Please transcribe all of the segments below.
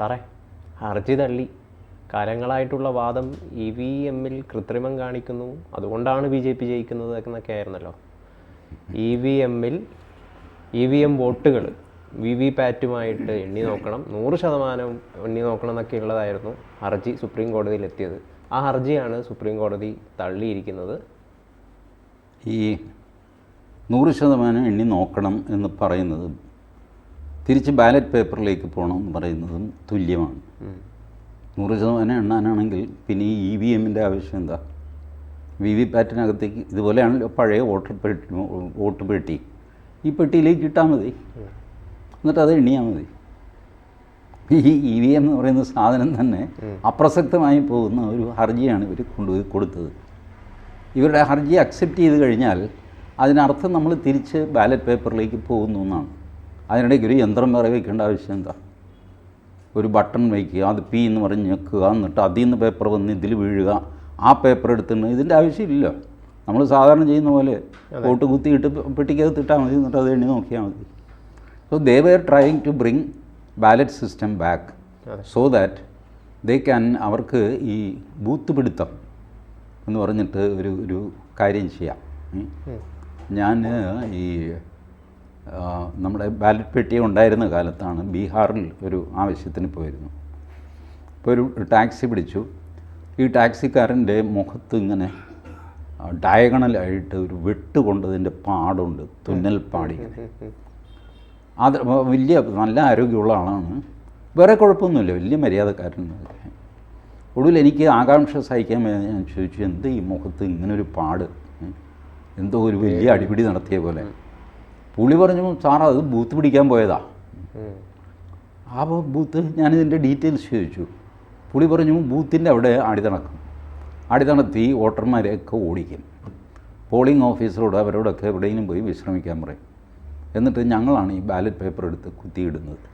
സാറേ ഹർജി തള്ളി. കാലങ്ങളായിട്ടുള്ള വാദം ഇ വി എമ്മിൽ കൃത്രിമം കാണിക്കുന്നു. അതുകൊണ്ടാണ് ബി ജെ പി ജയിക്കുന്നത് എന്നൊക്കെ ആയിരുന്നല്ലോ ഇ വി എമ്മിൽ ഇ വി എം വോട്ടുകൾ വി വി പാറ്റുമായിട്ട് എണ്ണി നോക്കണം. നൂറ് ശതമാനം എണ്ണി നോക്കണം എന്നൊക്കെ ഉള്ളതായിരുന്നു ഹർജി സുപ്രീം കോടതിയിൽ എത്തിയത് ആ ഹർജിയാണ് സുപ്രീം കോടതി തള്ളിയിരിക്കുന്നത്. ഈ നൂറ് ശതമാനം എണ്ണി നോക്കണം എന്ന് പറയുന്നതും തിരിച്ച് ബാലറ്റ് പേപ്പറിലേക്ക് പോകണം എന്ന് പറയുന്നതും തുല്യമാണ്. നൂറ് ശതമാനം എണ്ണാനാണെങ്കിൽ പിന്നെ ഈ ഇ വി എമ്മിന്റെ ആവശ്യം എന്താ? വി വി പാറ്റിനകത്തേക്ക് ഇതുപോലെയാണല്ലോ പഴയ വോട്ടർ പെട്ടി വോട്ട് പെട്ടി. ഈ പെട്ടിയിലേക്ക് ഇട്ടാൽ മതി. എന്നിട്ട് അത് എണ്ണിയാൽ മതി. ഈ ഇ വി എം എന്ന് പറയുന്ന സാധനം തന്നെ അപ്രസക്തമായി പോകുന്ന ഒരു ഹർജിയാണ് ഇവർ കൊണ്ടുപോയി കൊടുത്തത്. ഇവരുടെ ഹർജി അക്സെപ്റ്റ് ചെയ്ത് കഴിഞ്ഞാൽ അതിനർത്ഥം നമ്മൾ തിരിച്ച് ബാലറ്റ് പേപ്പറിലേക്ക് പോകുന്നു എന്നാണ്. അതിനിടയ്ക്ക് ഒരു യന്ത്രം വേറെ വയ്ക്കേണ്ട ആവശ്യം എന്താ? ഒരു ബട്ടൺ വയ്ക്കുക അത് പി എന്ന് പറഞ്ഞ് ഞെക്കുക എന്നിട്ട് അതിൽ നിന്ന് പേപ്പർ വന്ന് ഇതിൽ വീഴുക. ആ പേപ്പർ എടുത്തിട്ട് ഇതിന്റെ ആവശ്യമില്ല. നമ്മൾ സാധാരണ ചെയ്യുന്ന പോലെ കോട്ട് കുത്തിയിട്ട് പെട്ടിക്കകത്ത് ഇട്ടാൽ മതി എന്നിട്ട് അത് എണ്ണി നോക്കിയാൽ മതി. So they were trying to bring ballot system back so that they can അവർക്ക് ഈ ബൂത്ത് പിടുത്തം എന്ന് പറഞ്ഞിട്ട് ഒരു ഒരു കാര്യം ചെയ്യാം. ഞാൻ ഈ നമ്മുടെ ബാലറ്റ് പെട്ടി ഉണ്ടായിരുന്ന കാലത്താണ് ബീഹാറിൽ ഒരു ആവശ്യത്തിന് പോയിരുന്നു. ഇപ്പോൾ ഒരു ടാക്സി പിടിച്ചു. ഈ ടാക്സിക്കാരന്റെ മുഖത്ത് ഇങ്ങനെ ഡയഗണലായിട്ട് ഒരു വെട്ട് കൊണ്ടതിന്റെ പാടുണ്ട് തുന്നൽ പാടി അത് വലിയ നല്ല ആരോഗ്യമുള്ള ആളാണ്. വേറെ കുഴപ്പമൊന്നുമില്ല വലിയ മര്യാദക്കാരൻ ഒടുവിൽ എനിക്ക് ആകാംക്ഷ സഹിക്കാൻ ഞാൻ ചോദിച്ചു എന്ത് ഈ മുഖത്ത് ഇങ്ങനൊരു പാട്? എന്തോ ഒരു വലിയ അടിപിടി നടത്തിയ പോലെ. പുള്ളി പറഞ്ഞു സാർ അത് ബൂത്ത് പിടിക്കാൻ പോയതാ. അപ്പോൾ ബൂത്ത് ഞാനിതിന്റെ ഡീറ്റെയിൽസ് ചോദിച്ചു. പുള്ളി പറഞ്ഞു ബൂത്തിന്റെ അവിടെ അടിതണക്കും അടിതണത്തി വോട്ടർമാരെയൊക്കെ ഓടിക്കും. പോളിംഗ് ഓഫീസറോട് അവരോടൊക്കെ എവിടെയെങ്കിലും പോയി വിശ്രമിക്കാൻ പറയും. എന്നിട്ട് ഞങ്ങളാണ് ഈ ബാലറ്റ് പേപ്പർ എടുത്ത് കുത്തിയിടുന്നത്.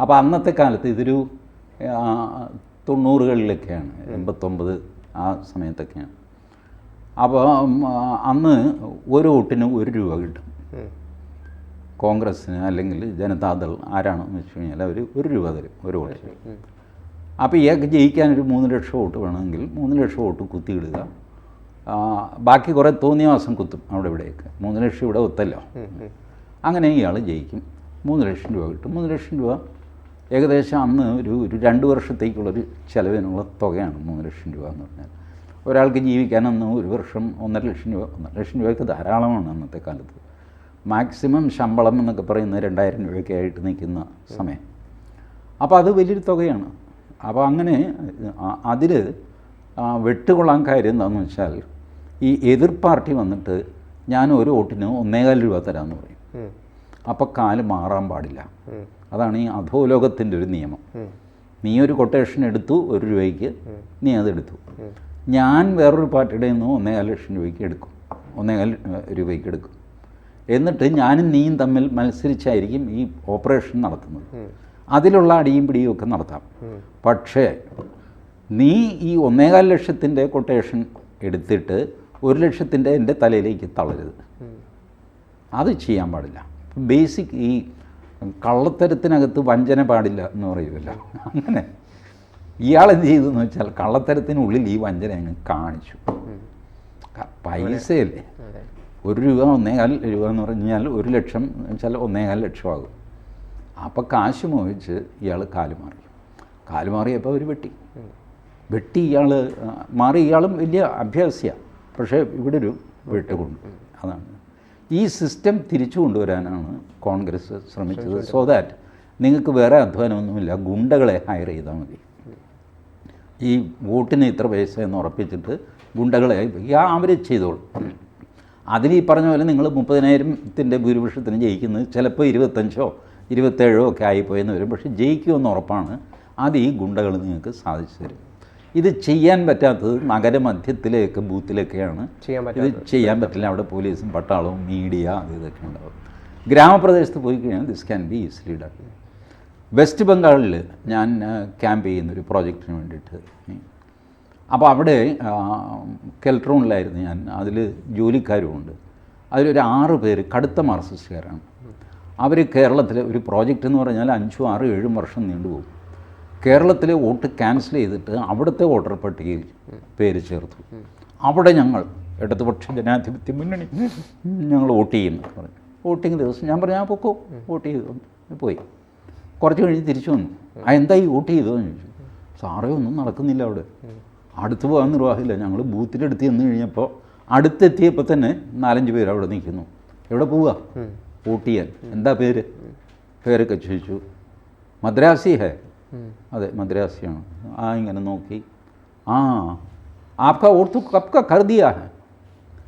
അപ്പോൾ അന്നത്തെ കാലത്ത് ഇതൊരു തൊണ്ണൂറുകളിലൊക്കെയാണ് എൺപത്തൊമ്പത് ആ സമയത്തൊക്കെയാണ്. അപ്പോൾ അന്ന് ഒരു വോട്ടിന് ഒരു രൂപ കിട്ടും. കോൺഗ്രസ്സിന് അല്ലെങ്കിൽ ജനതാദൾ ആരാണെന്ന് വെച്ച് കഴിഞ്ഞാൽ അവർ ഒരു രൂപ തരും ഒരു വോട്ട്. അപ്പോൾ ഇയാൾക്ക് ജയിക്കാൻ ഒരു മൂന്ന് ലക്ഷം വോട്ട് വേണമെങ്കിൽ മൂന്ന് ലക്ഷം വോട്ട് കുത്തിയിടുക. ബാക്കി കുറേ തോന്നിയ മാസം കുത്തും അവിടെ ഇവിടെയൊക്കെ. മൂന്ന് ലക്ഷം ഇവിടെ ഒത്തല്ലോ. അങ്ങനെ ഇയാൾ ജയിക്കും. മൂന്ന് ലക്ഷം രൂപ കിട്ടും. മൂന്ന് ലക്ഷം രൂപ ഏകദേശം അന്ന് ഒരു ഒരു രണ്ട് വർഷത്തേക്കുള്ളൊരു ചിലവിനുള്ള തുകയാണ് മൂന്ന് ലക്ഷം രൂപ എന്ന് പറഞ്ഞാൽ. ഒരാൾക്ക് ജീവിക്കാൻ അന്ന് ഒരു വർഷം ഒന്നര ലക്ഷം രൂപ ഒന്നര ലക്ഷം രൂപയ്ക്ക് ധാരാളമാണ് അന്നത്തെ കാലത്ത്. മാക്സിമം ശമ്പളം എന്നൊക്കെ പറയുന്നത് രണ്ടായിരം രൂപയൊക്കെ ആയിട്ട് നിൽക്കുന്ന സമയം. അപ്പോൾ അത് വലിയൊരു തുകയാണ്. അപ്പോൾ അങ്ങനെ അതിൽ വെട്ടുകൊള്ളാൻ കാര്യം എന്താണെന്ന് വെച്ചാൽ ഈ എതിർ പാർട്ടി വന്നിട്ട് ഞാൻ ഒരു വോട്ടിന് ഒന്നേകാൽ രൂപ തരാമെന്ന് പറയും. അപ്പോൾ കാൽ മാറാൻ പാടില്ല. അതാണ് ഈ അധോലോകത്തിന്റെ ഒരു നിയമം. നീ ഒരു കൊട്ടേഷൻ എടുത്തു ഒരു രൂപയ്ക്ക് നീ അതെടുത്തു. ഞാൻ വേറൊരു പാർട്ടിയുടെ നിന്ന് ഒന്നേകാൽ ലക്ഷം രൂപയ്ക്ക് എടുക്കും. ഒന്നേകാൽ രൂപയ്ക്ക് എടുക്കും. എന്നിട്ട് ഞാനും നീയും തമ്മിൽ മത്സരിച്ചായിരിക്കും ഈ ഓപ്പറേഷൻ നടക്കുന്നത് അതിലുള്ള അടിയും പിടിയും ഒക്കെ നടത്താം. പക്ഷേ നീ ഈ ഒന്നേകാൽ ലക്ഷത്തിന്റെ കൊട്ടേഷൻ എടുത്തിട്ട് ഒരു ലക്ഷത്തിന്റെ എന്റെ തലയിലേക്ക് തളരുത് അത് ചെയ്യാൻ പാടില്ല. ബേസിക് ഈ കള്ളത്തരത്തിനകത്ത് വഞ്ചന പാടില്ല എന്ന് പറയുമല്ല അങ്ങനെ. ഇയാൾ എന്ത് ചെയ്തു എന്ന് വെച്ചാൽ കള്ളത്തരത്തിനുള്ളിൽ ഈ വഞ്ചന അങ്ങ് കാണിച്ചു. പൈസയല്ലേ? ഒരു രൂപ ഒന്നേകാൽ രൂപ എന്ന് പറഞ്ഞാൽ ഒരു ലക്ഷം എന്ന് വെച്ചാൽ ഒന്നേകാൽ ലക്ഷമാകും. അപ്പോൾ കാശ് മോഹിച്ച് ഇയാൾ കാൽ മാറി. കാൽ മാറിയപ്പോൾ അവർ വെട്ടി. വെട്ടി ഇയാൾ മാറി ഇയാളും വലിയ അഭ്യാസിയാണ് പക്ഷേ ഇവിടെ ഒരു വെട്ട് കൊണ്ട് അതാണ്. ഈ സിസ്റ്റം തിരിച്ചു കൊണ്ടുവരാനാണ് കോൺഗ്രസ് ശ്രമിച്ചത്. സോ ദാറ്റ് നിങ്ങൾക്ക് വേറെ അധ്വാനമൊന്നുമില്ല. ഗുണ്ടകളെ ഹയർ ചെയ്താൽ മതി. ഈ വോട്ടിന് ഇത്ര പൈസ എന്ന് ഉറപ്പിച്ചിട്ട് ഗുണ്ടകളെ അവർ ചെയ്തോളും. അതിൽ ഈ പറഞ്ഞ പോലെ നിങ്ങൾ മുപ്പതിനായിരത്തിന്റെ ഭൂരിപക്ഷത്തിന് ജയിക്കുന്നത് ചിലപ്പോൾ ഇരുപത്തഞ്ചോ ഇരുപത്തേഴോ ഒക്കെ ആയിപ്പോയെന്ന് വരും പക്ഷേ ജയിക്കുമെന്ന് ഉറപ്പാണ് അത് ഈ ഗുണ്ടകൾ നിങ്ങൾക്ക് സാധിച്ചു തരും. ഇത് ചെയ്യാൻ പറ്റാത്തത് നഗരമധ്യത്തിലേക്ക് ബൂത്തിലൊക്കെയാണ്. ഇത് ചെയ്യാൻ പറ്റില്ല. അവിടെ പോലീസും പട്ടാളവും മീഡിയ അത് ഇതൊക്കെ ഉണ്ടാവും. ഗ്രാമപ്രദേശത്ത് പോയി കഴിഞ്ഞാൽ this can be easily done west ബംഗാളിൽ ഞാൻ ക്യാമ്പ് ചെയ്യുന്നൊരു പ്രോജക്റ്റിന് വേണ്ടിയിട്ട് അപ്പോൾ അവിടെ കെൽട്രോണിലായിരുന്നു ഞാൻ. അതിൽ ജോലിക്കാരുമുണ്ട്. അതിലൊരു ആറ് പേര് കടുത്ത മാർക്സിസ്റ്റുകാരാണ് അവർ കേരളത്തിൽ ഒരു പ്രോജക്റ്റ് എന്ന് പറഞ്ഞാൽ അഞ്ചും ആറും ഏഴും വർഷം നീണ്ടുപോകും കേരളത്തിലെ വോട്ട് ക്യാൻസൽ ചെയ്തിട്ട് അവിടുത്തെ വോട്ടർ പട്ടികയിൽ പേര് ചേർത്തു. അവിടെ ഞങ്ങൾ ഇടതുപക്ഷ ജനാധിപത്യ മുന്നണി ഞങ്ങൾ വോട്ട് ചെയ്യുന്നു പറഞ്ഞു. വോട്ടിംഗ് ദിവസം ഞാൻ പറഞ്ഞു ഞാൻ പൊക്കോ വോട്ട് ചെയ്തു. പോയി. കുറച്ച് കഴിഞ്ഞ് തിരിച്ചു വന്നു. ആ എന്താ ഈ വോട്ട് ചെയ്തതെന്ന് ചോദിച്ചു. സാറേ ഒന്നും നടക്കുന്നില്ല അവിടെ. അടുത്ത് പോകാൻ നിർവാഹമില്ല. ഞങ്ങൾ ബൂത്തിലെടുത്ത് ചെന്ന് കഴിഞ്ഞപ്പോൾ അടുത്തെത്തിയപ്പോൾ തന്നെ നാലഞ്ച് പേര് അവിടെ നിൽക്കുന്നു. എവിടെ പോവുക? വോട്ട് ചെയ്യാൻ എന്താ പേര്? പേരൊക്കെ ചോദിച്ചു. മദ്രാസി ഹേ? അതെ മദ്രാസിയാണ്. ആ ഇങ്ങനെ നോക്കി. ആ ആപ്ക ഓർത്തു കപ്ക കരുതിയാ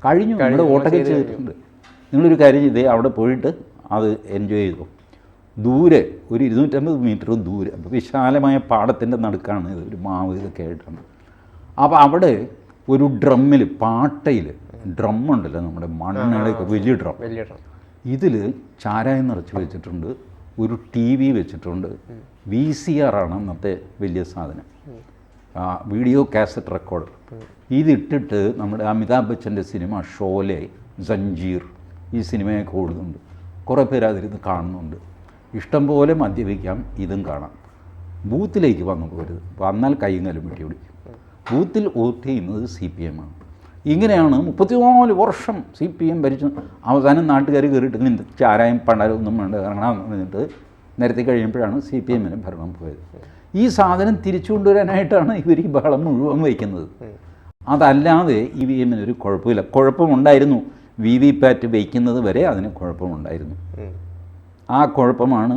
കഴിഞ്ഞു. നിങ്ങളുടെ വോട്ടൊക്കെ ചെയ്തിട്ടുണ്ട്. നിങ്ങളൊരു കാര്യം ചെയ്തേ അവിടെ പോയിട്ട് അത് എൻജോയ് ചെയ്തു. ദൂരെ ഒരു ഇരുന്നൂറ്റമ്പത് മീറ്റർ ദൂരെ അപ്പോൾ വിശാലമായ പാടത്തിന്റെ നടുക്കാണ് ഇത്. ഒരു മാവ് ഇതൊക്കെ ആയിട്ടാണ് അപ്പോൾ അവിടെ ഒരു ഡ്രമ്മിൽ പാട്ടയിൽ ഡ്രമ്മുണ്ടല്ലോ നമ്മുടെ മണ്ണെണ്ണയുടെയൊക്കെ വലിയ ഡ്രം. വലിയ ഡ്രം. ഇതിൽ ചാരായം നിറച്ച് വെച്ചിട്ടുണ്ട് ഒരു ടി വി വെച്ചിട്ടുണ്ട് വി സി ആർ ആണ് അന്നത്തെ വലിയ സാധനം. ആ, വീഡിയോ കാസറ്റ് റെക്കോർഡർ. ഇതിട്ടിട്ട് നമ്മുടെ അമിതാഭ് ബച്ചന്റെ സിനിമ ഷോലെ സഞ്ജീർ ഈ സിനിമയൊക്കെ ഓടുന്നുണ്ട്. കുറേ പേര് അതിരുന്ന് കാണുന്നുണ്ട്. ഇഷ്ടം ഇഷ്ടംപോലെ മദ്യപിക്കാം ഇതും കാണാം. ബൂത്തിലേക്ക് വന്നു പോരുത്. വന്നാൽ കൈയും കാലും വെട്ടി പിടിക്കും ബൂത്തിൽ വോട്ട് ചെയ്യുന്നത് സി പി എം ആണ്. ഇങ്ങനെയാണ് മുപ്പത്തിനാല് വർഷം സി പി എം ഭരിച്ചു. അവസാനം നാട്ടുകാർ കയറിയിട്ട് നിന്ന് ചാരായം പണ്ടാരൊന്നും വേണ്ട ഇറങ്ങണമെന്ന് പറഞ്ഞിട്ട് നിരത്തി കഴിയുമ്പോഴാണ് സി പി എമ്മിന് ഭരണം പോയത്. ഈ സാധനം തിരിച്ചു കൊണ്ടുവരാനായിട്ടാണ് ഇവർ ഈ ബഹളം മുഴുവൻ വയ്ക്കുന്നത്. അതല്ലാതെ ഇ വി എമ്മിന് ഒരു കുഴപ്പമില്ല. കുഴപ്പമുണ്ടായിരുന്നു. വി വി പാറ്റ് വയ്ക്കുന്നത് വരെ അതിന് കുഴപ്പമുണ്ടായിരുന്നു. ആ കുഴപ്പമാണ്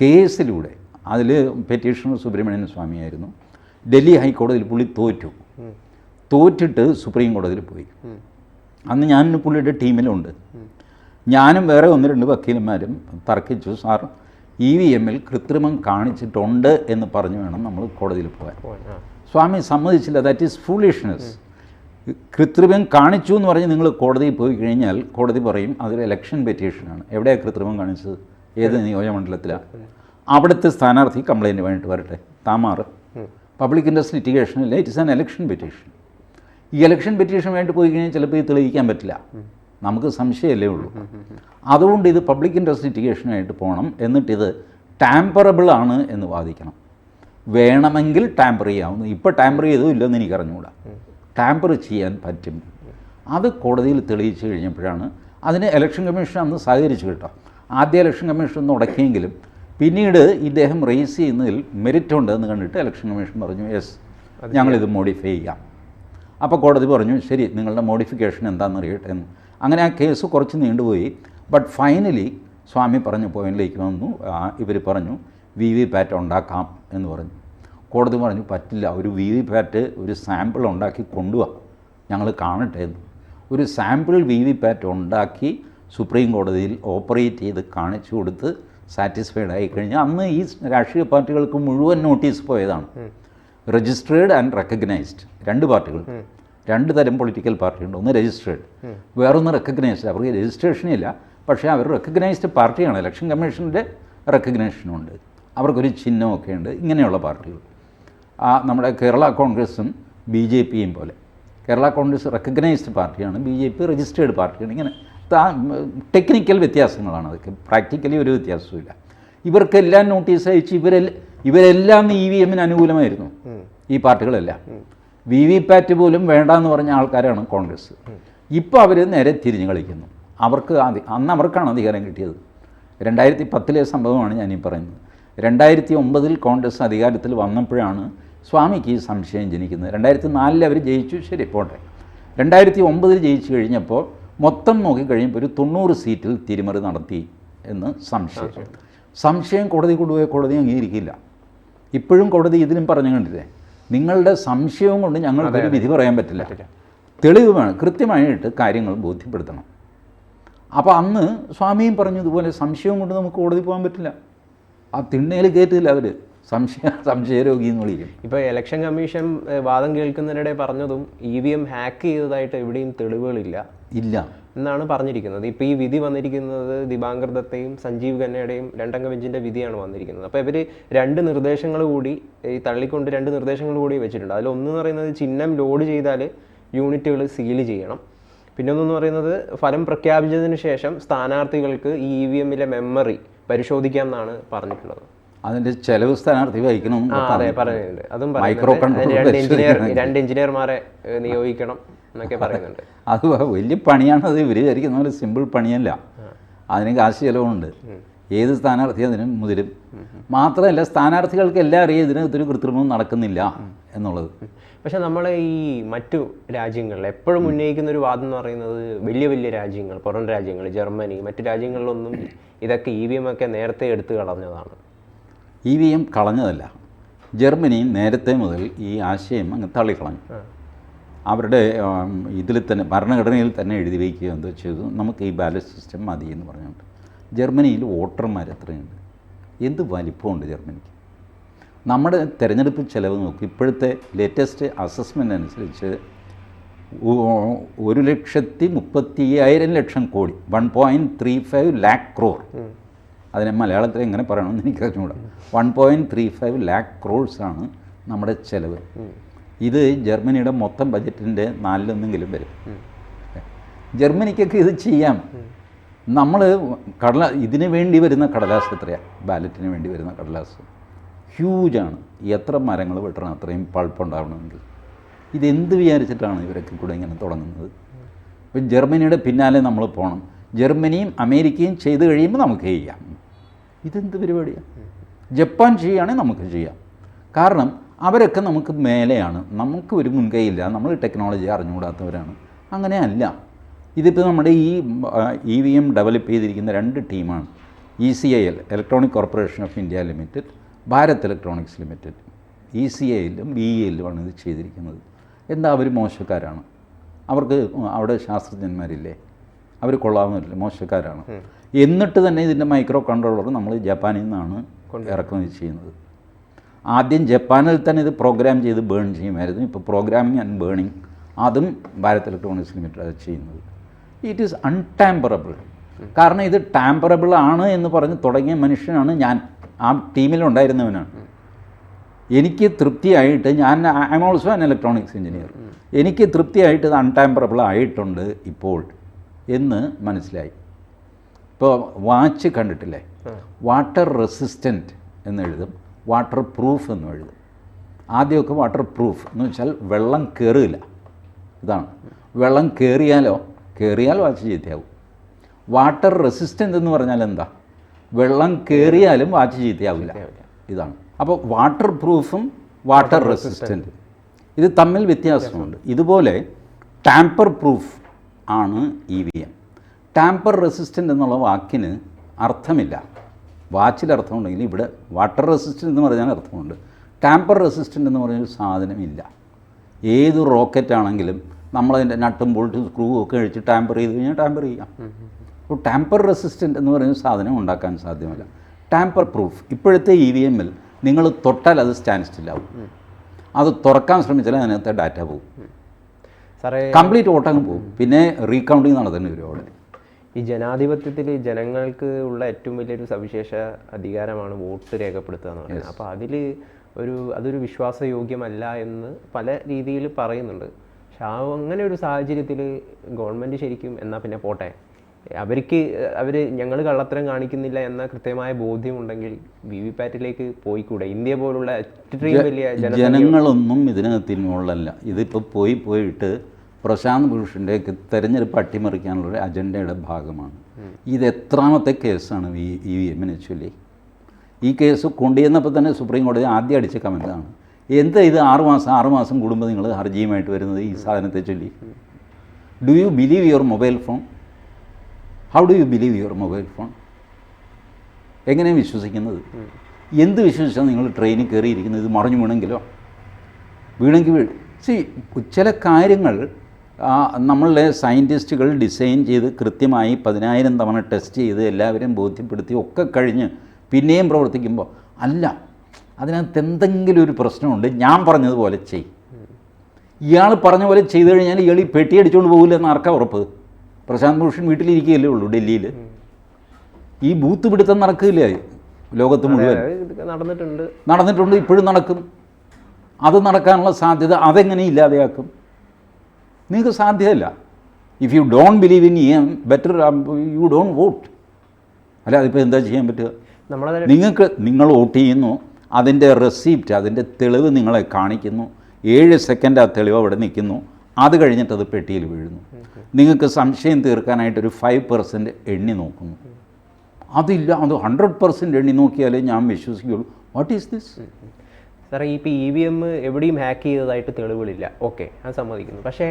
കേസിലൂടെ. അതിൽ പെറ്റീഷണർ സുബ്രഹ്മണ്യൻ സ്വാമിയായിരുന്നു. ഡൽഹി ഹൈക്കോടതിയിൽ പുള്ളി തോറ്റു. തോറ്റിട്ട് സുപ്രീം കോടതിയിൽ പോയി. അന്ന് ഞാൻ പുള്ളിയുടെ ടീമിലുണ്ട്. ഞാനും വേറെ ഒന്ന് രണ്ട് വക്കീലന്മാരും തർക്കിച്ചു സാർ ഇ വി എമ്മിൽ കൃത്രിമം കാണിച്ചിട്ടുണ്ട് എന്ന് പറഞ്ഞു വേണം നമ്മൾ കോടതിയിൽ പോകാൻ. സ്വാമി സമ്മതിച്ചില്ല. ദാറ്റ് ഈസ് ഫൂളിഷ്നെസ് കൃത്രിമം കാണിച്ചു എന്ന് പറഞ്ഞ് നിങ്ങൾ കോടതിയിൽ പോയി കഴിഞ്ഞാൽ കോടതി പറയും അതൊരു ഇലക്ഷൻ പെറ്റീഷനാണ് എവിടെയാണ് കൃത്രിമം കാണിച്ചത്? ഏത് നിയോജകമണ്ഡലത്തിലാണ് അവിടുത്തെ സ്ഥാനാർത്ഥി കംപ്ലയിന്റ് വേണ്ടിയിട്ട് വരട്ടെ. താമാറ് public interest ലിറ്റിഗേഷനിൽ it is an election petition ഈ എലക്ഷൻ പെറ്റീഷൻ വേണ്ടി പോയി കഴിഞ്ഞാൽ ചിലപ്പോൾ ഇത് തെളിയിക്കാൻ പറ്റില്ല. നമുക്ക് സംശയമല്ലേ ഉള്ളൂ. അതുകൊണ്ട് ഇത് പബ്ലിക് ഇൻട്രസ്റ്റ് ലിറ്റിഗേഷനായിട്ട് പോകണം എന്നിട്ടിത് ടാമ്പറബിൾ ആണ് എന്ന് വാദിക്കണം. വേണമെങ്കിൽ ടാമ്പർ ചെയ്യാവുന്നു ഇപ്പോൾ ടാമ്പർ ചെയ്തു ഇല്ലെന്ന് എനിക്ക് അറിഞ്ഞുകൂടാ ടാമ്പർ ചെയ്യാൻ പറ്റും. അത് കോടതിയിൽ തെളിയിച്ചു കഴിഞ്ഞപ്പോഴാണ് അതിന് ഇലക്ഷൻ കമ്മീഷൻ അന്ന് സഹകരിച്ചു കേട്ടോ. ആദ്യ ഇലക്ഷൻ കമ്മീഷൻ ഒന്ന് ഉടക്കിയെങ്കിലും പിന്നീട് ഇദ്ദേഹം റേസ് ചെയ്യുന്നതിൽ മെറിറ്റ് ഉണ്ട് എന്ന് കണ്ടിട്ട് ഇലക്ഷൻ കമ്മീഷൻ പറഞ്ഞു യെസ് ഞങ്ങളിത് മോഡിഫൈ ചെയ്യാം. അപ്പോൾ കോടതി പറഞ്ഞു ശരി നിങ്ങളുടെ മോഡിഫിക്കേഷൻ എന്താണെന്ന് അറിയട്ടെ എന്ന്. അങ്ങനെ ആ കേസ് കുറച്ച് നീണ്ടുപോയി. ബട്ട് ഫൈനലി സ്വാമി പറഞ്ഞ പോയിന്റിലേക്ക് വന്നു. ഇവർ പറഞ്ഞു വി വി പാറ്റ് ഉണ്ടാക്കാം എന്ന് പറഞ്ഞു. കോടതി പറഞ്ഞു പറ്റില്ല ഒരു വി വി പാറ്റ് ഒരു സാമ്പിൾ ഉണ്ടാക്കി കൊണ്ടുപോവാം ഞങ്ങൾ കാണട്ടെ എന്ന്. ഒരു സാമ്പിൾ വി വി പാറ്റ് ഉണ്ടാക്കി സുപ്രീം കോടതിയിൽ ഓപ്പറേറ്റ് ചെയ്ത് കാണിച്ചു കൊടുത്ത് സാറ്റിസ്ഫൈഡ് ആയി കഴിഞ്ഞാൽ അന്ന് ഈ രാഷ്ട്രീയ പാർട്ടികൾക്ക് മുഴുവൻ നോട്ടീസ് പോയതാണ്. രജിസ്ട്രേഡ് ആൻഡ് റെക്കഗ്നൈസ്ഡ് രണ്ട് പാർട്ടികൾ. രണ്ട് തരം പൊളിറ്റിക്കൽ പാർട്ടിയുണ്ട് ഒന്ന് രജിസ്ട്രേഡ് വേറൊന്ന് റെക്കഗ്നൈസ്ഡ് അവർക്ക് രജിസ്ട്രേഷനേ ഇല്ല. പക്ഷേ അവർ റെക്കഗ്നൈസ്ഡ് പാർട്ടിയാണ്. ഇലക്ഷൻ കമ്മീഷന്റെ റെക്കഗ്നേഷനുണ്ട് അവർക്കൊരു ചിഹ്നമൊക്കെ ഉണ്ട്. ഇങ്ങനെയുള്ള പാർട്ടികൾ. ആ നമ്മുടെ കേരള കോൺഗ്രസും ബി ജെ പിയും പോലെ. കേരള കോൺഗ്രസ് റെക്കഗ്നൈസ്ഡ് പാർട്ടിയാണ്. ബി ജെ പി രജിസ്റ്റേർഡ് പാർട്ടിയാണ്. ഇങ്ങനെ ടെക്നിക്കൽ വ്യത്യാസങ്ങളാണ് അതൊക്കെ. പ്രാക്ടിക്കലി ഒരു വ്യത്യാസവുമില്ല. ഇവർക്കെല്ലാം നോട്ടീസ് അയച്ച് ഇവരെല്ലാം ഇവരെല്ലാം ഇ വി എമ്മിന് അനുകൂലമായിരുന്നു. ഈ പാർട്ടികളെല്ലാം വി വി പാറ്റ് പോലും വേണ്ടാന്ന് പറഞ്ഞ ആൾക്കാരാണ് കോൺഗ്രസ്. ഇപ്പോൾ അവർ നേരെ തിരിഞ്ഞു കളിക്കുന്നു. അവർക്ക് അന്ന് അവർക്കാണ് അധികാരം കിട്ടിയത്. രണ്ടായിരത്തി പത്തിലെ സംഭവമാണ് ഞാനീ പറയുന്നത്. രണ്ടായിരത്തി ഒമ്പതിൽ കോൺഗ്രസ് അധികാരത്തിൽ വന്നപ്പോഴാണ് സ്വാമിക്ക് ഈ സംശയം ജനിക്കുന്നത്. രണ്ടായിരത്തി നാലിൽ അവർ ജയിച്ചു. ശരി പോട്ടെ. രണ്ടായിരത്തി ഒമ്പതിൽ ജയിച്ചു കഴിഞ്ഞപ്പോൾ മൊത്തം നോക്കിക്കഴിയുമ്പോൾ ഒരു തൊണ്ണൂറ് സീറ്റിൽ തിരിമറി നടത്തി എന്ന് സംശയം. സംശയം കോടതി കൊണ്ടുപോയ കോടതി അംഗീകരിക്കില്ല. ഇപ്പോഴും കോടതി ഇതിലും പറഞ്ഞു കണ്ടില്ലേ? നിങ്ങളുടെ സംശയവും കൊണ്ട് ഞങ്ങൾക്കൊരു വിധി പറയാൻ പറ്റില്ല. തെളിവ് വേണം. കൃത്യമായിട്ട് കാര്യങ്ങൾ ബോധ്യപ്പെടുത്തണം. അപ്പോൾ അന്ന് സ്വാമിയും പറഞ്ഞു ഇതുപോലെ സംശയവും കൊണ്ട് നമുക്ക് കോടതി പോകാൻ പറ്റില്ല. ആ തിണ്ണയിൽ കയറ്റില്ല അവർ സംശയ സംശയരോഗി എന്ന് വിളിക്കും ഇപ്പോൾ ഇലക്ഷൻ കമ്മീഷൻ വാദം കേൾക്കുന്നതിനിടെ പറഞ്ഞതും ഇ വി എം ഹാക്ക് ചെയ്തതായിട്ട് എവിടെയും തെളിവുകളില്ല. ഇല്ല. എന്നാണ് പറഞ്ഞിരിക്കുന്നത്. ഇപ്പോൾ ഈ വിധി വന്നിരിക്കുന്നത് ദിബാങ്കർ ദത്തയും സഞ്ജീവ് ഖന്നയുടെയും രണ്ടംഗ ബെഞ്ചിന്റെ വിധിയാണ് വന്നിരിക്കുന്നത്. അപ്പോൾ ഇവർ രണ്ട് നിർദ്ദേശങ്ങൾ കൂടി ഈ തള്ളിക്കൊണ്ട് രണ്ട് നിർദ്ദേശങ്ങൾ കൂടി വെച്ചിട്ടുണ്ട്. അതിൽ ഒന്ന് എന്ന് പറയുന്നത് ചിഹ്നം ലോഡ് ചെയ്താൽ യൂണിറ്റുകൾ സീൽ ചെയ്യണം. പിന്നെ ഒന്നെന്ന് പറയുന്നത് ഫലം പ്രഖ്യാപിച്ചതിന് ശേഷം സ്ഥാനാർത്ഥികൾക്ക് ഈ ഇ വി എമ്മിലെ മെമ്മറി പരിശോധിക്കാം എന്നാണ് പറഞ്ഞിട്ടുള്ളത്. അതിന്റെ ചെലവ് സ്ഥാനാർത്ഥി വഹിക്കണം അതെ പറയുന്നുണ്ട്. അതും മൈക്രോ എഞ്ചിനീയർ രണ്ട് എഞ്ചിനീയർമാരെ നിയോഗിക്കണം എന്നൊക്കെ പറയുന്നുണ്ട്. അത് വലിയ പണിയാണ് അത്. ഇവർ വിചാരിക്കുന്ന പോലെ സിമ്പിൾ പണിയല്ല. അതിന് കാശ് ചിലവുണ്ട്. ഏത് സ്ഥാനാർത്ഥി അതിനും മുതിരും. മാത്രമല്ല സ്ഥാനാർത്ഥികൾക്ക് എല്ലാം അറിയാം ഇതിനകത്തൊരു കൃത്രിമം നടക്കുന്നില്ല എന്നുള്ളത്. പക്ഷെ നമ്മളെ ഈ മറ്റു രാജ്യങ്ങളിൽ എപ്പോഴും ഉന്നയിക്കുന്ന ഒരു വാദം എന്ന് പറയുന്നത് വലിയ വലിയ രാജ്യങ്ങൾ പുറം രാജ്യങ്ങൾ ജർമ്മനി മറ്റു രാജ്യങ്ങളിലൊന്നും ഇതൊക്കെ ഇ വി എം ഒക്കെ നേരത്തെ എടുത്തു കളഞ്ഞതാണ്. ഇ വി എം കളഞ്ഞതല്ല. ജർമ്മനി നേരത്തെ മുതൽ ഈ ആശയം അങ്ങ് തള്ളിക്കളഞ്ഞു. അവരുടെ ഇതിൽ തന്നെ ഭരണഘടനയിൽ തന്നെ എഴുതി വയ്ക്കുക എന്തോ ചെയ്തു. നമുക്ക് ഈ ബാലറ്റ് സിസ്റ്റം മതി എന്ന് പറഞ്ഞുകൊണ്ട്. ജർമ്മനിയിൽ വോട്ടർമാർ എത്രയുണ്ട്? എന്ത് വലിപ്പമുണ്ട് ജർമ്മനിക്ക്? നമ്മുടെ തിരഞ്ഞെടുപ്പ് ചിലവ് നോക്കും. ഇപ്പോഴത്തെ ലേറ്റസ്റ്റ് അസസ്മെന്റ് അനുസരിച്ച് ഒരു ലക്ഷത്തി മുപ്പത്തി അയ്യായിരം ലക്ഷം കോടി. One point three five lakh crore അതിനെ മലയാളത്തിൽ എങ്ങനെ പറയണമെന്ന് എനിക്ക് അറിഞ്ഞുകൂടാ one point three five lakh ക്രോഴ്സാണ് നമ്മുടെ ചിലവ്. ഇത് ജർമ്മനിയുടെ മൊത്തം ബജറ്റിന്റെ നാലിലൊന്നെങ്കിലും വരും. ജർമ്മനിക്കൊക്കെ ഇത് ചെയ്യാം. നമ്മൾ കടല ഇതിന് വേണ്ടി വരുന്ന കടലാസ് എത്രയാണ് ബാലറ്റിന് വേണ്ടി വരുന്ന കടലാസ്. ഹ്യൂജാണ് എത്ര മരങ്ങൾ വെട്ടണം അത്രയും പൾപ്പുണ്ടാവണമെങ്കിൽ ഇതെന്ത് വിചാരിച്ചിട്ടാണ് ഇവരൊക്കെ കൂടെ ഇങ്ങനെ തുടങ്ങുന്നത്? ഇപ്പം ജർമ്മനിയുടെ പിന്നാലെ നമ്മൾ പോകണം. ജർമ്മനിയും അമേരിക്കയും ചെയ്ത് കഴിയുമ്പോൾ നമുക്ക് ചെയ്യാം. ഇതെന്ത് പരിപാടിയാണ് ജപ്പാൻ ചെയ്യുകയാണെങ്കിൽ നമുക്ക് ചെയ്യാം. കാരണം അവരൊക്കെ നമുക്ക് മേലെയാണ്. നമുക്ക് ഒരു മുൻകൈയില്ല. നമ്മൾ ടെക്നോളജി അറിഞ്ഞുകൂടാത്തവരാണ്. അങ്ങനെയല്ല ഇതിപ്പോൾ നമ്മുടെ ഈ ഇ വി എം ഡെവലപ്പ് ചെയ്തിരിക്കുന്ന രണ്ട് ടീമാണ്. E C I L electronic corporation of India limited Bharat electronics limited E C ഐയിലും B E എല്ലുമാണ് ഇത് ചെയ്തിരിക്കുന്നത്. എന്താ അവർ മോശക്കാരാണ്? അവർക്ക് അവിടെ ശാസ്ത്രജ്ഞന്മാരില്ലേ? അവർ കൊള്ളാവുന്നില്ല മോശക്കാരാണ്. എന്നിട്ട് തന്നെ ഇതിന്റെ മൈക്രോ കൺട്രോളർ നമ്മൾ ജപ്പാനിൽ നിന്നാണ് ഇറക്കുമതി ചെയ്യുന്നത്. ആദ്യം ജപ്പാനിൽ തന്നെ ഇത് പ്രോഗ്രാം ചെയ്ത് ബേൺ ചെയ്യുമായിരുന്നു. ഇപ്പോൾ പ്രോഗ്രാമിങ് ആൻഡ് ബേണിംഗ് അതും ഭാരത് ഇലക്ട്രോണിക്സ് ലിമിറ്റഡ് ചെയ്യുന്നത്. ഇറ്റ് ഈസ് അൺടാമ്പറബിൾ കാരണം ഇത് ടാമ്പറബിൾ ആണ് എന്ന് പറഞ്ഞ് തുടങ്ങിയ മനുഷ്യനാണ് ഞാൻ. ആ ടീമിലുണ്ടായിരുന്നവനാണ് എനിക്ക് തൃപ്തിയായിട്ട് ഞാൻ I am also an electronics engineer എനിക്ക് തൃപ്തിയായിട്ട് ഇത് അൺടാമ്പറബിൾ ആയിട്ടുണ്ട് ഇപ്പോൾ എന്ന് മനസ്സിലായി. ഇപ്പോൾ വാച്ച് കണ്ടിട്ടില്ലേ? വാട്ടർ റെസിസ്റ്റന്റ് എന്ന് എഴുതും. വാട്ടർ പ്രൂഫ് എന്നും എഴുതും. ആദ്യമൊക്കെ വാട്ടർ പ്രൂഫ്. എന്ന് വെച്ചാൽ വെള്ളം കയറില്ല ഇതാണ്. വെള്ളം കയറിയാലോ കയറിയാൽ വാച്ച് ചീത്തയാവും. വാട്ടർ റെസിസ്റ്റന്റ് എന്ന് പറഞ്ഞാൽ എന്താ? വെള്ളം കയറിയാലും വാച്ച് ചീത്തയാവില്ല. ഇതാണ്. അപ്പോൾ വാട്ടർ പ്രൂഫും വാട്ടർ റെസിസ്റ്റന്റ് ഇത് തമ്മിൽ വ്യത്യാസമുണ്ട്. ഇതുപോലെ ടാമ്പർ പ്രൂഫ് ആണ് E V M. Tamper resistant എന്നുള്ള വാക്കിന് അർത്ഥമില്ല. വാച്ചിൽ അർത്ഥമുണ്ടെങ്കിൽ ഇവിടെ വാട്ടർ റെസിസ്റ്റന്റ് എന്ന് പറഞ്ഞാൽ അർത്ഥമുണ്ട്. ടാമ്പർ റെസിസ്റ്റന്റ് എന്ന് പറഞ്ഞൊരു സാധനമില്ല. ഏത് റോക്കറ്റ് ആണെങ്കിലും നമ്മളതിന്റെ നട്ടും ബോൾട്ടും സ്ക്രൂവും ഒക്കെ അഴിച്ച് ടാമ്പർ ചെയ്ത് കഴിഞ്ഞാൽ ടാമ്പർ ചെയ്യാം. അപ്പോൾ ടാമ്പർ റെസിസ്റ്റന്റ് എന്ന് പറയുന്ന സാധനം ഉണ്ടാക്കാൻ സാധ്യമല്ല. ടാമ്പർ പ്രൂഫ് ഇപ്പോഴത്തെ ഇ വി എമ്മിൽ നിങ്ങൾ തൊട്ടാൽ അത് സ്റ്റാൻഡ് സ്റ്റില്ലാവും അത് തുറക്കാൻ ശ്രമിച്ചാൽ അതിനകത്തെ ഡാറ്റ പോകും. സാറേ കംപ്ലീറ്റ് ഓട്ടങ്ങ് പോകും. പിന്നെ റീകൗണ്ടിങ് നടത്തേണ്ടി വരും അവിടെ. ഈ ജനാധിപത്യത്തിൽ ജനങ്ങൾക്ക് ഉള്ള ഏറ്റവും വലിയൊരു സവിശേഷ അധികാരമാണ് വോട്ട് രേഖപ്പെടുത്തുക എന്ന് പറയുന്നത് അപ്പോൾ അതിൽ ഒരു അതൊരു വിശ്വാസയോഗ്യമല്ല എന്ന് പല രീതിയിൽ പറയുന്നുണ്ട്. പക്ഷെ ആ അങ്ങനെ ഒരു സാഹചര്യത്തിൽ ഗവൺമെന്റ് ശരിക്കും എന്നാൽ പിന്നെ പോട്ടെ. അവർക്ക് അവർ ഞങ്ങൾ കള്ളത്തരം കാണിക്കുന്നില്ല എന്ന കൃത്യമായ ബോധ്യമുണ്ടെങ്കിൽ വി വി പാറ്റിലേക്ക് പോയിക്കൂടെ. ഇന്ത്യ പോലുള്ള ഏറ്റവും വലിയ ജന ജനങ്ങളൊന്നും ഇതിനകത്തിനുള്ളല്ല. ഇതിപ്പോൾ പോയി പോയിട്ട് പ്രശാന്ത് ഭൂഷന്റെ തെരഞ്ഞെടുപ്പ് അട്ടിമറിക്കാനുള്ളൊരു അജണ്ടയുടെ ഭാഗമാണ്. ഇത് എത്രാമത്തെ കേസാണ് ഈ ഇ വി എമ്മിനെ ചൊല്ലി ഈ കേസ് കൊണ്ടുവന്നപ്പോൾ തന്നെ സുപ്രീം കോടതി ആദ്യം അടിച്ച കമന്റാണ് എന്താ ഇത് ആറുമാസം ആറുമാസം കൂടുമ്പോൾ നിങ്ങൾ ഹർജിയുമായിട്ട് വരുന്നത് ഈ സാധനത്തെ ചൊല്ലി? Do you believe your mobile phone how do you believe your mobile phone എങ്ങനെയാണ് വിശ്വസിക്കുന്നത്? എന്ത് വിശ്വസിച്ചാൽ നിങ്ങൾ ട്രെയിനിൽ കയറിയിരിക്കുന്നത്? ഇത് മറിഞ്ഞു വീണെങ്കിലോ? വീണെങ്കിൽ വീഴ്. സി ചില കാര്യങ്ങൾ നമ്മളുടെ സയന്റിസ്റ്റുകൾ ഡിസൈൻ ചെയ്ത് കൃത്യമായി പതിനായിരം തവണ ടെസ്റ്റ് ചെയ്ത് എല്ലാവരും ബോധ്യപ്പെടുത്തി ഒക്കെ കഴിഞ്ഞ് പിന്നെയും പ്രവർത്തിക്കുമ്പോൾ അല്ല അതിനകത്ത് എന്തെങ്കിലും ഒരു പ്രശ്നമുണ്ട് ഞാൻ പറഞ്ഞതുപോലെ ചെയ്. ഇയാൾ പറഞ്ഞ പോലെ ചെയ്തു കഴിഞ്ഞാൽ ഇയാൾ ഈ പെട്ടി അടിച്ചുകൊണ്ട് പോകില്ല എന്ന് ആർക്കാ ഉറപ്പ്? പ്രശാന്ത് ഭൂഷൺ വീട്ടിലിരിക്കുകയല്ലേ ഉള്ളൂ ഡൽഹിയിൽ ഈ ബൂത്ത് പിടുത്തം നടക്കില്ലേ ലോകത്ത് മുഴുവൻ? നടന്നിട്ടുണ്ട്. നടന്നിട്ടുണ്ട് ഇപ്പോഴും നടക്കും. അത് നടക്കാനുള്ള സാധ്യത അതെങ്ങനെ ഇല്ലാതെയാക്കും? നിങ്ങൾക്ക് സാധ്യമല്ല if you don't believe in E M better you don't vote അല്ല അതിപ്പോൾ എന്താ ചെയ്യാൻ പറ്റുക? നമ്മൾ നിങ്ങൾക്ക് നിങ്ങൾ വോട്ട് ചെയ്യുന്നു അതിന്റെ റെസീപ്റ്റ് അതിന്റെ തെളിവ് നിങ്ങളെ കാണിക്കുന്നു ഏഴ് സെക്കൻഡ് ആ തെളിവ് അവിടെ നിൽക്കുന്നു അത് കഴിഞ്ഞിട്ട് അത് പെട്ടിയിൽ വീഴുന്നു. നിങ്ങൾക്ക് സംശയം തീർക്കാനായിട്ടൊരു ഫൈവ് പെർസെന്റ് എണ്ണി നോക്കുന്നു. അതില്ല അത് ഹൺഡ്രഡ് പെർസെന്റ് എണ്ണി നോക്കിയാലേ ഞാൻ വിശ്വസിക്കുകയുള്ളൂ. വാട്ട് ഈസ് ദിസ് സാറേ ഇപ്പോൾ ഇ വി എം എവിടെയും ഹാക്ക് ചെയ്തതായിട്ട് തെളിവുകളില്ല. ഓക്കെ അത് സമ്മതിക്കുന്നു. പക്ഷേ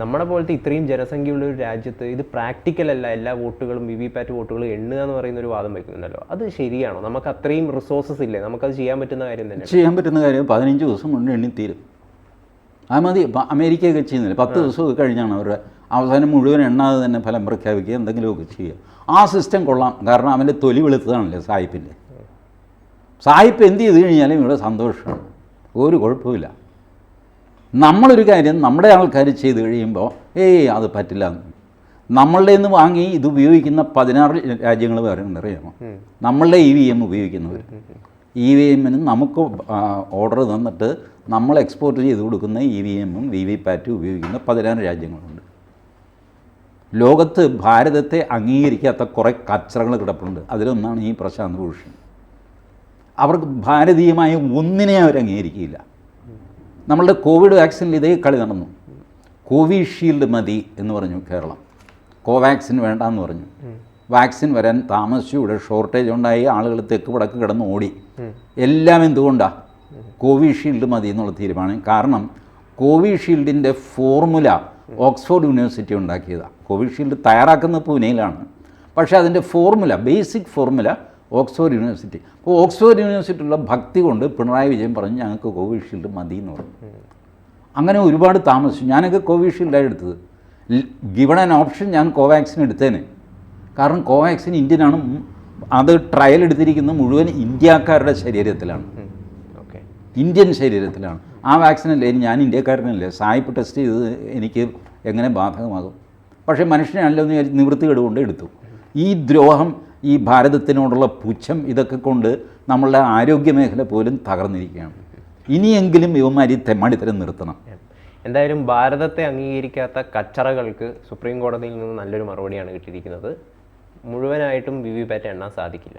നമ്മളെ പോലത്തെ ഇത്രയും ജനസംഖ്യയുള്ള ഒരു രാജ്യത്ത് ഇത് പ്രാക്ടിക്കൽ അല്ല. എല്ലാ വോട്ടുകളും വി വി പാറ്റ് വോട്ടുകളും എണ്ണുക എന്ന് പറയുന്ന ഒരു വാദം വയ്ക്കുന്നുണ്ടല്ലോ അത് ശരിയാണോ? നമുക്ക് അത്രയും റിസോഴ്സസ് ഇല്ലേ? നമുക്കത് ചെയ്യാൻ പറ്റുന്ന കാര്യം തന്നെ ചെയ്യാൻ പറ്റുന്ന കാര്യം പതിനഞ്ച് ദിവസം കൊണ്ട് എണ്ണിത്തീരും അത് മതി. അമേരിക്കയൊക്കെ ചെയ്യുന്നില്ല? പത്ത് ദിവസമൊക്കെ കഴിഞ്ഞാണ് അവരുടെ അവസാനം മുഴുവൻ എണ്ണാതെ തന്നെ ഫലം പ്രഖ്യാപിക്കുക. എന്തെങ്കിലുമൊക്കെ ചെയ്യുക. ആ സിസ്റ്റം കൊള്ളാം. കാരണം അവന്റെ തൊലി വെളുത്തതാണല്ലേ സായിപ്പിന്റെ. സായിപ്പ് എന്ത് ചെയ്ത് കഴിഞ്ഞാലും ഇവിടെ സന്തോഷമാണ്. ഒരു കുഴപ്പമില്ല നമ്മളൊരു കാര്യം നമ്മുടെ ആൾക്കാർ ചെയ്ത് കഴിയുമ്പോൾ ഏയ് അത് പറ്റില്ല നമ്മളുടെ നിന്ന് വാങ്ങി ഇത് ഉപയോഗിക്കുന്ന പതിനാറ് രാജ്യങ്ങൾ വേറെ അറിയാമോ? നമ്മളുടെ ഇ വി എം ഉപയോഗിക്കുന്നവർ ഇ വി എമ്മിന് നമുക്ക് ഓർഡർ തന്നിട്ട് നമ്മൾ എക്സ്പോർട്ട് ചെയ്ത് കൊടുക്കുന്ന ഇ വി എമ്മും വി വി പാറ്റും ഉപയോഗിക്കുന്ന പതിനാറ് രാജ്യങ്ങളുണ്ട്. ലോകത്ത് ഭാരതത്തെ അംഗീകരിക്കാത്ത കുറേ കച്ചറകൾ കിടപ്പുണ്ട്. അതിലൊന്നാണ് ഈ പ്രശാന്ത് ഭൂഷൺ. അവർക്ക് ഭാരതീയമായ ഒന്നിനെ അവർ അംഗീകരിക്കില്ല. നമ്മളുടെ കോവിഡ് വാക്സിനിൽ ഇതേ കളി നടന്നു. കോവിഷീൽഡ് മതി എന്ന് പറഞ്ഞു കേരളം. കോവാക്സിൻ വേണ്ടെന്ന് പറഞ്ഞു. വാക്സിൻ വരാൻ താമസിച്ചു. ഇവിടെ ഷോർട്ടേജ് ഉണ്ടായി. ആളുകൾ തെക്ക് വടക്ക് കിടന്ന് ഓടി. എല്ലാം എന്തുകൊണ്ടാണ് കോവിഷീൽഡ് മതി എന്നുള്ള തീരുമാനം. കാരണം കോവിഷീൽഡിന്റെ ഫോർമുല ഓക്സ്ഫോർഡ് യൂണിവേഴ്സിറ്റി ഉണ്ടാക്കിയതാണ് കോവിഷീൽഡ് തയ്യാറാക്കുന്നത് പൂനെയിലാണ്. പക്ഷേ അതിന്റെ formula basic formula Oxford university. അപ്പോൾ ഓക്സ്ഫോർഡ് യൂണിവേഴ്സിറ്റിയുള്ള ഭക്തി കൊണ്ട് പിണറായി വിജയൻ പറഞ്ഞു ഞങ്ങൾക്ക് കോവിഷീൽഡ് മതി എന്ന് പറഞ്ഞു. അങ്ങനെ ഒരുപാട് താമസിച്ചു. ഞാനൊക്കെ കോവിഷീൽഡാണ് എടുത്തത്. ഗിവൺ ആൻ ഓപ്ഷൻ ഞാൻ കോവാക്സിൻ എടുത്തേനെ. കാരണം കോവാക്സിൻ ഇന്ത്യനാണ് അത് ട്രയൽ എടുത്തിരിക്കുന്നത് മുഴുവൻ ഇന്ത്യക്കാരുടെ ശരീരത്തിലാണ്. ഓക്കെ. ഇന്ത്യൻ ശരീരത്തിലാണ്. ആ വാക്സിനല്ലേ ഞാൻ ഇന്ത്യക്കാരനല്ലേ? സായിപ്പ് ടെസ്റ്റ് ചെയ്തത് എനിക്ക് എങ്ങനെ ബാധകമാകും? പക്ഷേ മനുഷ്യനെ എന്ന് വിചാരിച്ച് കേടുകൊണ്ട് കൊണ്ട് എടുത്തു. ഈ ദ്രോഹം ഈ ഭാരതത്തിനോടുള്ള പുച്ഛം ഇതൊക്കെ കൊണ്ട് നമ്മളുടെ ആരോഗ്യ മേഖല പോലും തകർന്നിരിക്കുകയാണ്. ഇനിയെങ്കിലും ഇവന്മാർ ഈ തെമ്മാടിത്തരം നിർത്തണം. എന്തായാലും ഭാരതത്തെ അംഗീകരിക്കാത്ത കച്ചറകൾക്ക് സുപ്രീം കോടതിയിൽ നിന്ന് നല്ലൊരു മറുപടിയാണ് കിട്ടിയിരിക്കുന്നത്. മുഴുവനായിട്ടും വി വി പാറ്റ് എണ്ണാൻ സാധിക്കില്ല.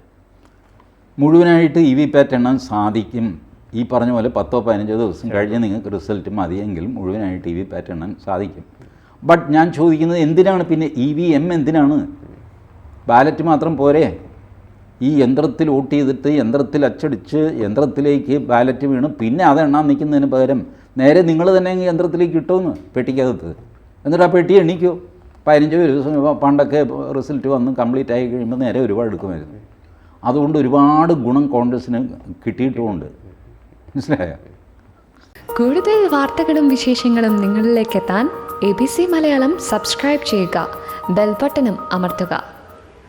മുഴുവനായിട്ട് ഇ വി പാറ്റ് എണ്ണാൻ സാധിക്കും. ഈ പറഞ്ഞ പോലെ പത്തോ പതിനഞ്ചോ ദിവസം കഴിഞ്ഞ് നിങ്ങൾക്ക് റിസൾട്ട് മതിയെങ്കിൽ മുഴുവനായിട്ട് ഇ വി പാറ്റ് എണ്ണാൻ സാധിക്കും. ബട്ട് ഞാൻ ചോദിക്കുന്നത് എന്തിനാണ് പിന്നെ ഇ വി എം എന്തിനാണ്? ബാലറ്റ് മാത്രം പോരെ. ഈ യന്ത്രത്തിൽ വോട്ട് ചെയ്തിട്ട് യന്ത്രത്തിൽ അച്ചടിച്ച് യന്ത്രത്തിലേക്ക് ബാലറ്റ് വീണ് പിന്നെ അത് എണ്ണാൻ നിൽക്കുന്നതിന് പകരം നേരെ നിങ്ങൾ തന്നെ യന്ത്രത്തിലേക്ക് ഇട്ടോന്ന് പെട്ടിക്കകത്ത്. എന്നിട്ട് ആ പെട്ടി എണ്ണിക്കോ പതിനഞ്ചോ ദിവസം പണ്ടൊക്കെ റിസൾട്ട് വന്ന് കംപ്ലീറ്റ് ആയി കഴിയുമ്പോൾ നേരെ ഒരുപാട് എടുക്കുമായിരുന്നു. അതുകൊണ്ട് ഒരുപാട് ഗുണം കോൺഗ്രസ്സിന് കിട്ടിയിട്ടുമുണ്ട്. മനസ്സിലായോ? കൂടുതൽ വാർത്തകളും വിശേഷങ്ങളും നിങ്ങളിലേക്ക് എത്താൻ A B C Malayalam subscribe ചെയ്യുക. ബെൽബട്ടനും അമർത്തുക.